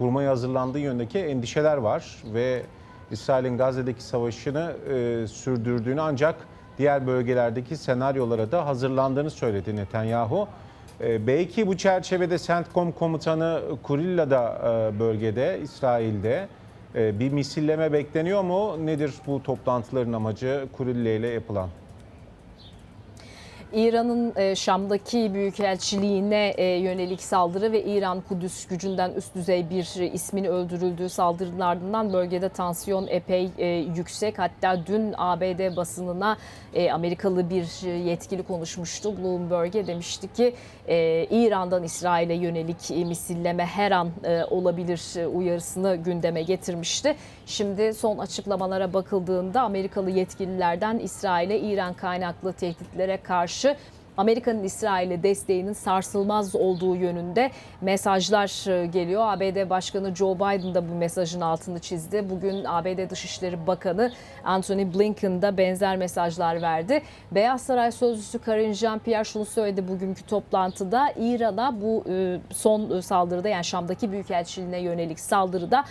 kurmaya hazırlandığı yönündeki endişeler var ve İsrail'in Gazze'deki savaşını e, sürdürdüğünü ancak diğer bölgelerdeki senaryolara da hazırlandığını söyledi Netanyahu. E, belki bu çerçevede CENTCOM komutanı Kurilla da e, bölgede, İsrail'de e, bir misilleme bekleniyor mu? Nedir bu toplantıların amacı Kurilla ile yapılan? İran'ın e, Şam'daki büyükelçiliğine e, yönelik saldırı ve İran Kudüs gücünden üst düzey bir ismin öldürüldüğü saldırının ardından bölgede tansiyon epey e, yüksek. Hatta dün ABD basınına e, Amerikalı bir yetkili konuşmuştu. Bloomberg'e demişti ki İran'dan İsrail'e yönelik misilleme her an olabilir uyarısını gündeme getirmişti. Şimdi son açıklamalara bakıldığında Amerikalı yetkililerden İsrail'e İran kaynaklı tehditlere karşı Amerika'nın İsrail'e desteğinin sarsılmaz olduğu yönünde mesajlar e, geliyor. ABD Başkanı Joe Biden da bu mesajın altını çizdi. Bugün ABD Dışişleri Bakanı Antony Blinken da benzer mesajlar verdi. Beyaz Saray Sözcüsü Karine Jean-Pierre şunu söyledi bugünkü toplantıda. İran'a bu e, son saldırıda yani Şam'daki Büyükelçiliğine yönelik saldırıda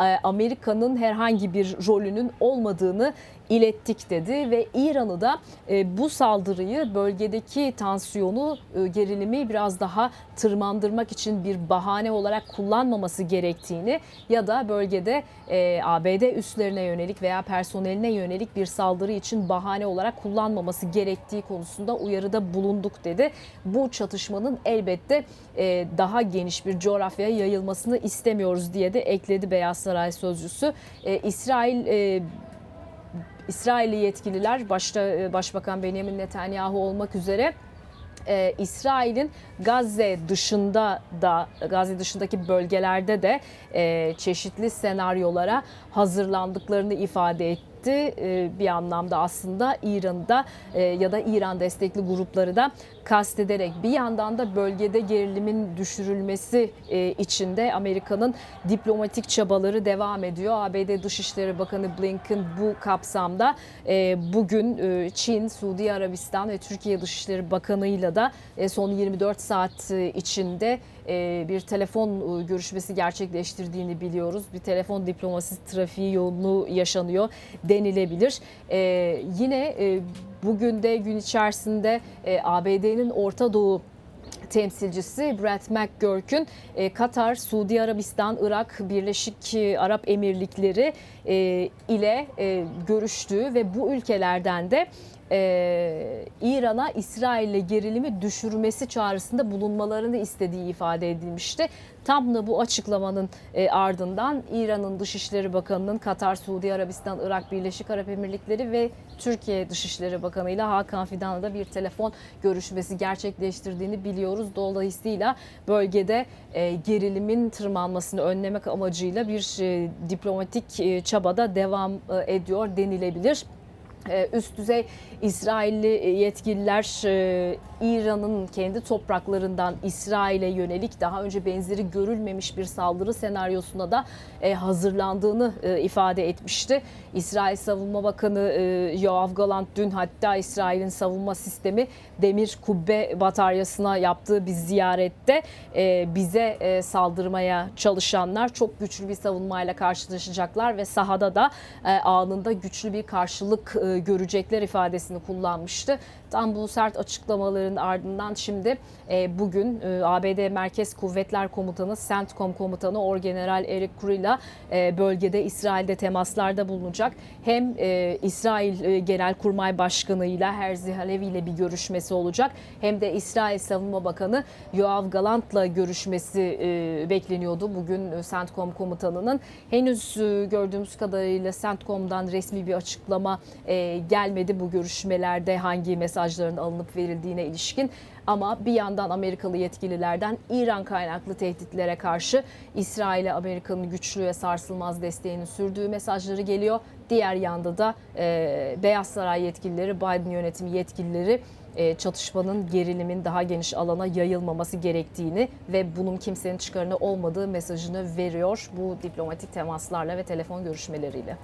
e, Amerika'nın herhangi bir rolünün olmadığını ilettik dedi ve İran'ı da e, bu saldırıyı bölgedeki tansiyonu e, gerilimi biraz daha tırmandırmak için bir bahane olarak kullanmaması gerektiğini ya da bölgede e, ABD üslerine yönelik veya personeline yönelik bir saldırı için bahane olarak kullanmaması gerektiği konusunda uyarıda bulunduk dedi. Bu çatışmanın elbette daha geniş bir coğrafyaya yayılmasını istemiyoruz diye de ekledi Beyaz Saray sözcüsü. İsrail İsrailli yetkililer başta e, Başbakan Benjamin Netanyahu olmak üzere e, İsrail'in Gazze dışında da Gazze dışındaki bölgelerde de e, çeşitli senaryolara hazırlandıklarını ifade etti e, bir anlamda aslında İran'da e, ya da İran destekli grupları da kastederek bir yandan da bölgede gerilimin düşürülmesi e, için de Amerika'nın diplomatik çabaları devam ediyor. ABD Dışişleri Bakanı Blinken bu kapsamda bugün Çin, Suudi Arabistan ve Türkiye Dışişleri Bakanı'yla da son 24 saat içinde bir telefon görüşmesi gerçekleştirdiğini biliyoruz. Bir telefon diplomasisi trafiği yoğunluğu yaşanıyor denilebilir. E, yine e, bugün de gün içerisinde e, ABD'nin Orta Doğu temsilcisi Brett McGurk'ün e, Katar, Suudi Arabistan, Irak, Birleşik e, Arap Emirlikleri e, ile e, görüştüğü ve bu ülkelerden de e, İran'a İsrail'le gerilimi düşürmesi çağrısında bulunmalarını istediği ifade edilmişti. Tam da bu açıklamanın e, ardından İran'ın Dışişleri Bakanı'nın Katar, Suudi Arabistan, Irak, Birleşik Arap Emirlikleri ve Türkiye Dışişleri Bakanı ile Hakan Fidan'la da bir telefon görüşmesi gerçekleştirdiğini biliyoruz. Dolayısıyla bölgede e, gerilimin tırmanmasını önlemek amacıyla bir e, diplomatik e, çabada devam e, ediyor denilebilir. Ee, üst düzey İsrailli yetkililer e, İran'ın kendi topraklarından İsrail'e yönelik daha önce benzeri görülmemiş bir saldırı senaryosuna da e, hazırlandığını e, ifade etmişti. İsrail Savunma Bakanı Yoav Galant dün hatta İsrail'in savunma sistemi Demir Kubbe bataryasına yaptığı bir ziyarette bize saldırmaya çalışanlar çok güçlü bir savunmayla karşılaşacaklar ve sahada da anında güçlü bir karşılık görecekler ifadesini kullanmıştı. Tam bu sert açıklamaların ardından şimdi e, bugün e, ABD Merkez Kuvvetler Komutanı, CENTCOM Komutanı Orgeneral Eric Kurilla e, bölgede İsrail'de temaslarda bulunacak. Hem İsrail Genelkurmay Başkanı ile Herzi Halevi ile bir görüşmesi olacak. Hem de İsrail Savunma Bakanı Yoav Galant'la görüşmesi bekleniyordu bugün CENTCOM Komutanı'nın. Henüz gördüğümüz kadarıyla CENTCOM'dan resmi bir açıklama e, gelmedi bu görüşmelerde hangi mesajların alınıp verildiğine ilişkin. Ama bir yandan Amerikalı yetkililerden İran kaynaklı tehditlere karşı İsrail'e Amerika'nın güçlü ve sarsılmaz desteğinin sürdüğü mesajları geliyor. Diğer yanda da e, Beyaz Saray yetkilileri, Biden yönetimi yetkilileri çatışmanın, gerilimin daha geniş alana yayılmaması gerektiğini ve bunun kimsenin çıkarına olmadığı mesajını veriyor bu diplomatik temaslarla ve telefon görüşmeleriyle.